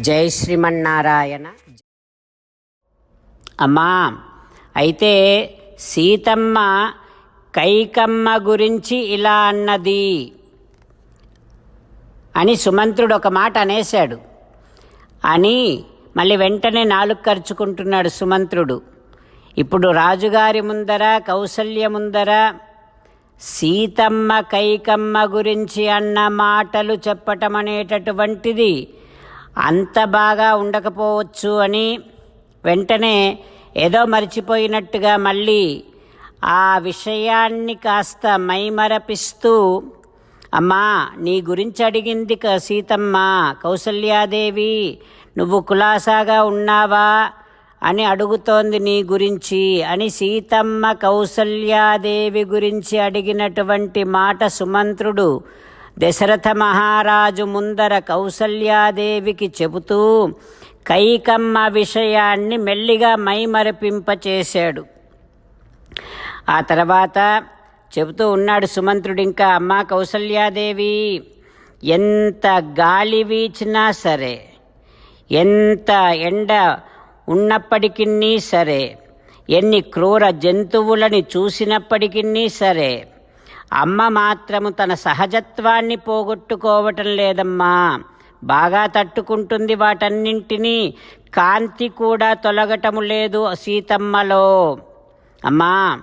జై శ్రీమన్నారాయణ. అమ్మా అయితే సీతమ్మ కైకమ్మ గురించి ఇలా అన్నది అని సుమంత్రుడు ఒక మాట అనేశాడు. అని మళ్ళీ వెంటనే నాలుగు ఖర్చుకుంటున్నాడు సుమంత్రుడు. ఇప్పుడు రాజుగారి ముందర కౌసల్య ముందర సీతమ్మ కైకమ్మ గురించి అన్న మాటలు చెప్పటం అనేటటువంటిది అంత బాగా ఉండకపోవచ్చు అని వెంటనే ఏదో మర్చిపోయినట్టుగా మళ్ళీ ఆ విషయాన్ని కాస్త మైమరపిస్తూ అమ్మా నీ గురించి అడిగింది క సీతమ్మ కౌసల్యాదేవి నువ్వు కులాసాగా ఉన్నావా అని అడుగుతోంది నీ గురించి అని సీతమ్మ కౌసల్యాదేవి గురించి అడిగినటువంటి మాట సుమంత్రుడు దశరథ మహారాజు ముందర కౌసల్యాదేవికి చెబుతూ కైకమ్మ విషయాన్ని మెల్లిగా మైమరపింపచేశాడు ఆ తర్వాత చెబుతూ ఉన్నాడు సుమంత్రుడు ఇంకా అమ్మ కౌసల్యాదేవి ఎంత గాలి వీచినా సరే ఎంత ఎండ ఉన్నప్పటికీ సరే ఎన్ని క్రూర జంతువులని చూసినప్పటికీ సరే అమ్మ మాత్రము తన సహజత్వాన్ని పోగొట్టుకోవటం లేదమ్మా. బాగా తట్టుకుంటుంది వాటన్నింటినీ. కాంతి కూడా తొలగటము లేదు సీతమ్మలో. అమ్మా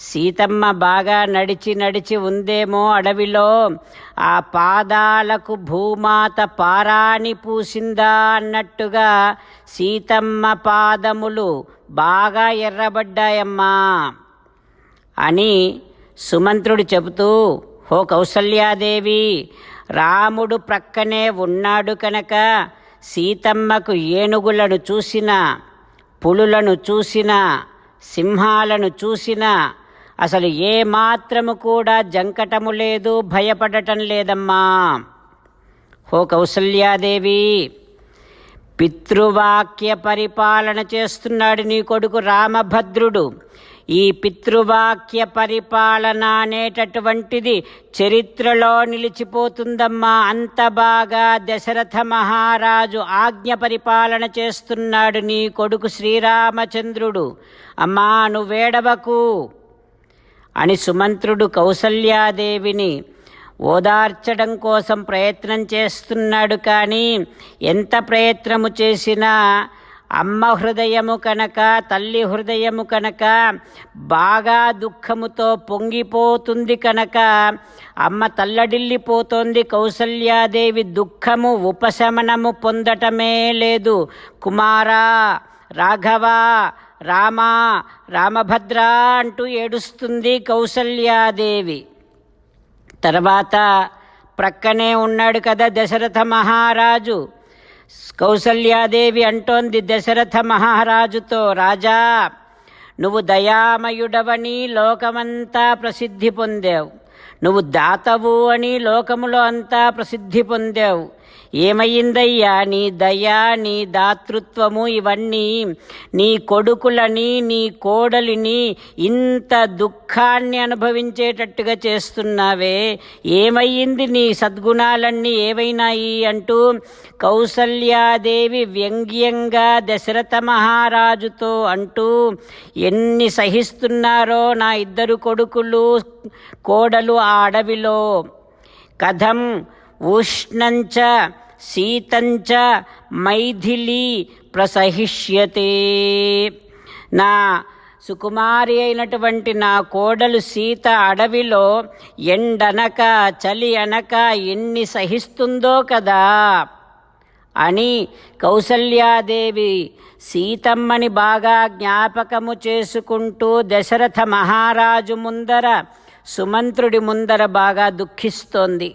సీతమ్మ బాగా నడిచి నడిచి ఉందేమో అడవిలో. ఆ పాదాలకు భూమాత పారాణి పూసిందా అన్నట్టుగా సీతమ్మ పాదములు బాగా ఎర్రబడ్డాయమ్మా. అని సుమంత్రుడు చెబుతూ హో కౌసల్యాదేవి రాముడు ప్రక్కనే ఉన్నాడు కనుక సీతమ్మకు ఏనుగులను చూసిన పులులను చూసిన సింహాలను చూసిన అసలు ఏ మాత్రము కూడా జంకటము లేదు భయపడటం లేదమ్మా. హో కౌసల్యాదేవి పితృవాక్య పరిపాలన చేస్తున్నాడు నీ కొడుకు రామభద్రుడు. ఈ పితృవాక్య పరిపాలన అనేటటువంటిది చరిత్రలో నిలిచిపోతుందమ్మా. అంత బాగా దశరథ మహారాజు ఆజ్ఞ పరిపాలన చేస్తున్నాడు నీ కొడుకు శ్రీరామచంద్రుడు. అమ్మా నువ్వేడవకు? అని సుమంత్రుడు కౌసల్యాదేవిని ఓదార్చడం కోసం ప్రయత్నం చేస్తున్నాడు కానీ ఎంత ప్రయత్నము చేసినా అమ్మ హృదయము కనుక తల్లి హృదయము కనుక బాగా దుఃఖముతో పొంగిపోతుంది కనుక అమ్మ తల్లడిల్లిపోతోంది కౌసల్యాదేవి దుఃఖము ఉపశమనము పొందటమే లేదు. కుమారా రాఘవ రామ రామభద్ర అంటూ ఏడుస్తుంది కౌసల్యాదేవి. తర్వాత ప్రక్కనే ఉన్నాడు కదా దశరథ మహారాజు. కౌసల్యాదేవి అంటోంది దశరథ మహారాజుతో రాజా నువ్వు దయామయుడవని లోకమంతా ప్రసిద్ధి పొందావు. నువ్వు దాతవు అని లోకములో అంతా ప్రసిద్ధి పొందావు. ఏమయ్యిందయ్యా నీ దయా నీ దాతృత్వము ఇవన్నీ? నీ కొడుకులని నీ కోడలిని ఇంత దుఃఖాన్ని అనుభవించేటట్టుగా చేస్తున్నావే? ఏమయ్యింది నీ సద్గుణాలన్నీ ఏవైనాయి అంటూ కౌసల్యాదేవి వ్యంగ్యంగా దశరథ మహారాజుతో అంటూ ఎన్ని సహిస్తున్నారో నా ఇద్దరు కొడుకులు కోడలు ఆ అడవిలో. కథం ఉష్ణంచ శీతంచ మైథిలి ప్రసహిష్యతే. నా సుకుమారి అయినటువంటి నా కోడలు సీత అడవిలో ఎండనక చలి అనక ఎన్ని సహిస్తుందో కదా అని కౌసల్యాదేవి సీతమ్మని బాగా జ్ఞాపకము చేసుకుంటూ దశరథ మహారాజు ముందర సుమంత్రుడి ముందర బాగా దుఃఖిస్తోంది.